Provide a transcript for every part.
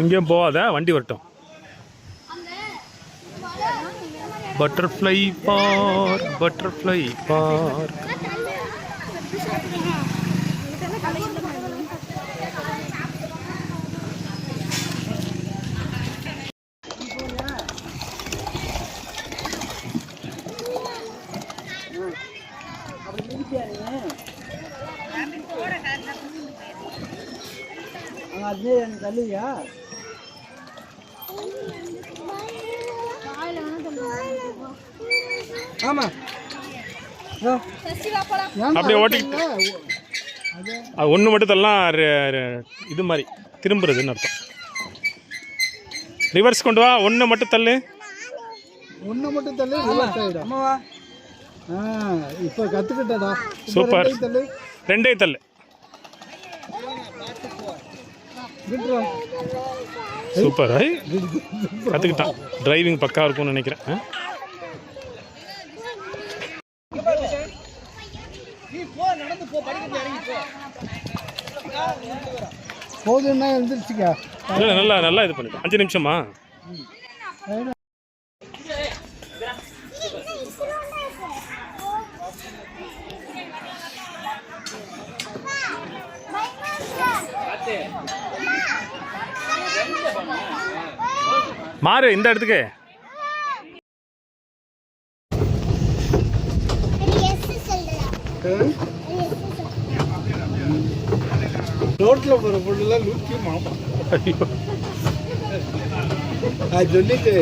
எங்கேயும் போகாத வண்டி வரட்டும். பட்டர்ஃப்ளை பார் பட்டர்ஃப்ளை பார் அங்கே எனக்கு தள்ளுவியா ஆமாம் அப்படியே ஓட்டிக்கிட்டு. அது. ஒன்று மட்டும் தரலாம் இது மாதிரி. திரும்புறதுன்னு அர்த்தம். ரிவர்ஸ் கொண்டு வா ஒன்று மட்டும் தள்ளு. ஒன்று மட்டும் தள்ளு இப்போ கற்றுக்கிட்டடா சூப்பர். தள்ளு. ரெண்டே தள்ளு. சூப்பர் கற்றுக்கிட்டான் டிரைவிங் பக்கா இருக்கும்னு நினைக்கிறேன்? போதுன்னா எழுந்திரிச்சிக்கா இல்லை நல்லா நல்லா இது பண்ணிட்டேன் அஞ்சு நிமிஷமா? மாறு இந்த இடத்துக்கு. ரோட்டில் போகிற பொண்ணுலாம் லூக்கி மாமா நான் சொல்லிட்டு.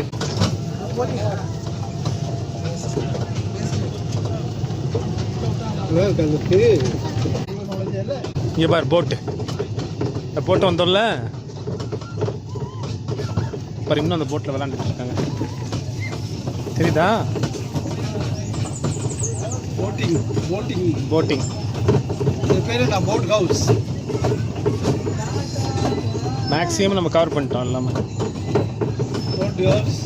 இங்கே பாரு போட்டு போட்டு வந்தோம்ல. பாரு இன்னும் அந்த போட்டில் விளாண்டுட்டு இருக்காங்க. தெரியுதா? போட்டிங் போட்டிங் போட்டிங் பேர் நான் போட் ஹவுஸ் மேக்ஸிமம் நம்ம கவர் பண்ணிட்டோம் எல்லாமே. போட் ஹவுஸ்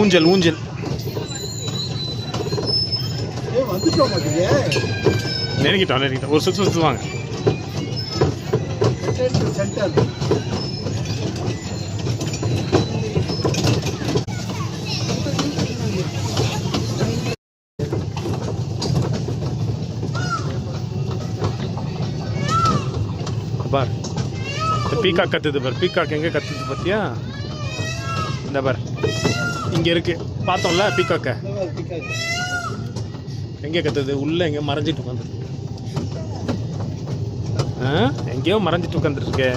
ஊஞ்சல் ஊஞ்சல். நெருங்கிட்டோம் நெருங்கிட்டோம். ஒரு சுற்று சுற்றுவாங்க சென்டர் பார். இந்த பீகாக் கத்துது பார். பீகாக் எங்கே கத்துது பார்த்தியா இந்த பார். இங்கே இருக்கு. பார்த்தோம்ல பீகாக்கை எங்கே கத்துது? உள்ளே எங்கே மறைஞ்சிட்டு வந்து ஆ? எங்கேயோ மறைஞ்சிட்டு உட்காந்துருக்கு.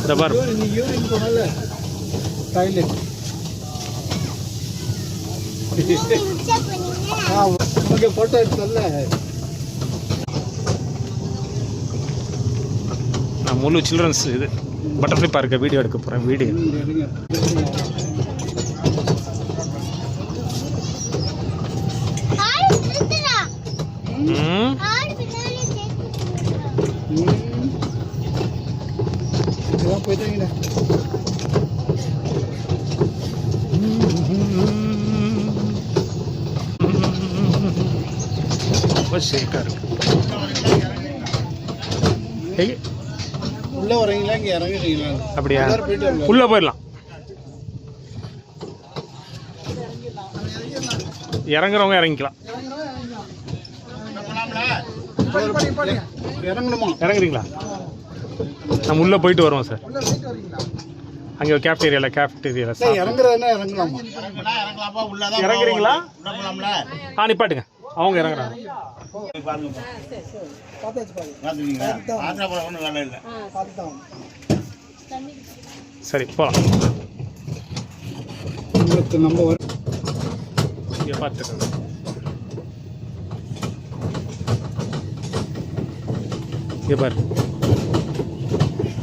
இந்த பார். டாய்லெட் எடுத்தல நான் முழு சில்ட்ரன்ஸ் இது. பட்டர்ஃப்ளை பார்க்க வீடியோ எடுக்க போகிறேன் வீடியோ. ரொம்ப ஷேக்காக இருக்கு. உள்ள வரீங்களா இங்க இறங்குறீங்களா? அப்படியா. உள்ளே போயிடலாம். இறங்குறவங்க இறங்கிக்கலாம். இறங்கணுமா இறங்குறீங்களா? நம்ம உள்ளே போயிட்டு வருவோம் சார் அங்கே ஒரு கேஃப்டேரியாவில் கேஃப்டேரியாவில் இல்லை இறங்குறதுன்னா இறங்கலாமா? இறங்குறீங்களா? ஆ நிப்பாட்டுங்க. அவங்க இறங்குறாங்க. பாருங்க சரி போகலாம் நம்ம இங்கே பார்த்துக்கோங்க இங்கே பாரு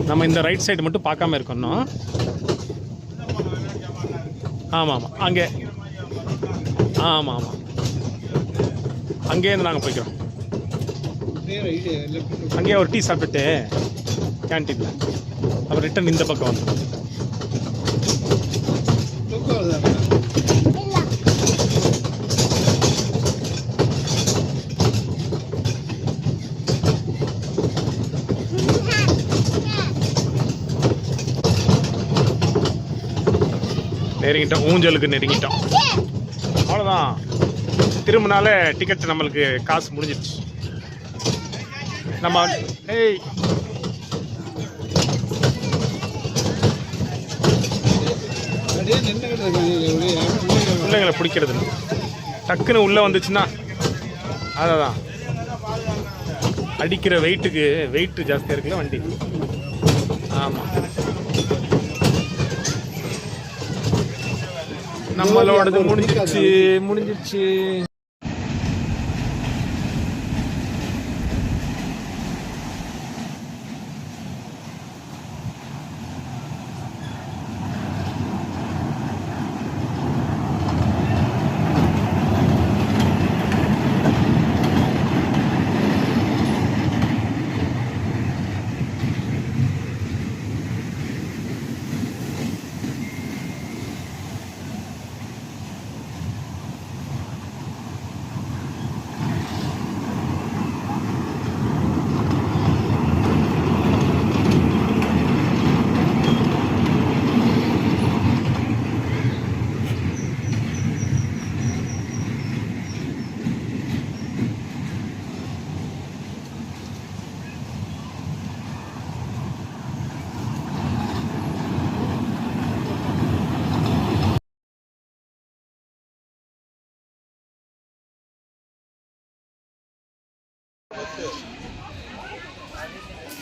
நம்ம இந்த ரைட் சைடு மட்டும் பார்க்காம இருக்கணும். ஆமாம் ஆமாம். அங்கே. ஆமாம் ஆமாம். அங்கேருந்து நாங்கள் போய்க்கிறோம். அங்கேயே ஒரு டீ சாப்பிட்டுட்டு கேன்டீனில் அப்புறம் ரிட்டன் இந்த பக்கம் வந்து. நெருங்கிட்டோம் ஊஞ்சலுக்கு நெருங்கிட்டோம். அவ்வளோதான் திரும்பினாலே டிக்கெட் நம்மளுக்கு காசு முடிஞ்சிடுச்சு நம்ம ஏய். பிள்ளைங்களை பிடிக்கிறது டக்குன்னு உள்ளே வந்துச்சுன்னா அதான் அடிக்கிற வெயிட்டுக்கு வெயிட்டு ஜாஸ்தியாக இருக்குல்ல வண்டி. ஆமாம் நம்மளோடது முடிஞ்சிருச்சு முடிஞ்சிருச்சு.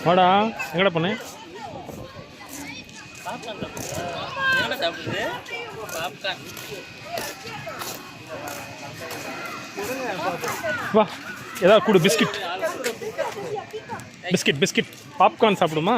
வாடா எங்கடா போனேன் வா ஏதாவது கொடு பிஸ்கட். Biscuit biscuit. பாப்கார்ன் சாப்பிடுமா?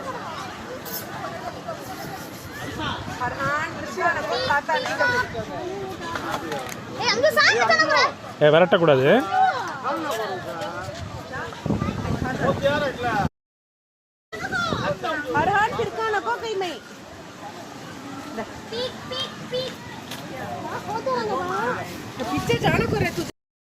ஏ விரட்டக்கூடாது फरहान फिरका नको काही नाही तो पीछे जाणं करे तुझे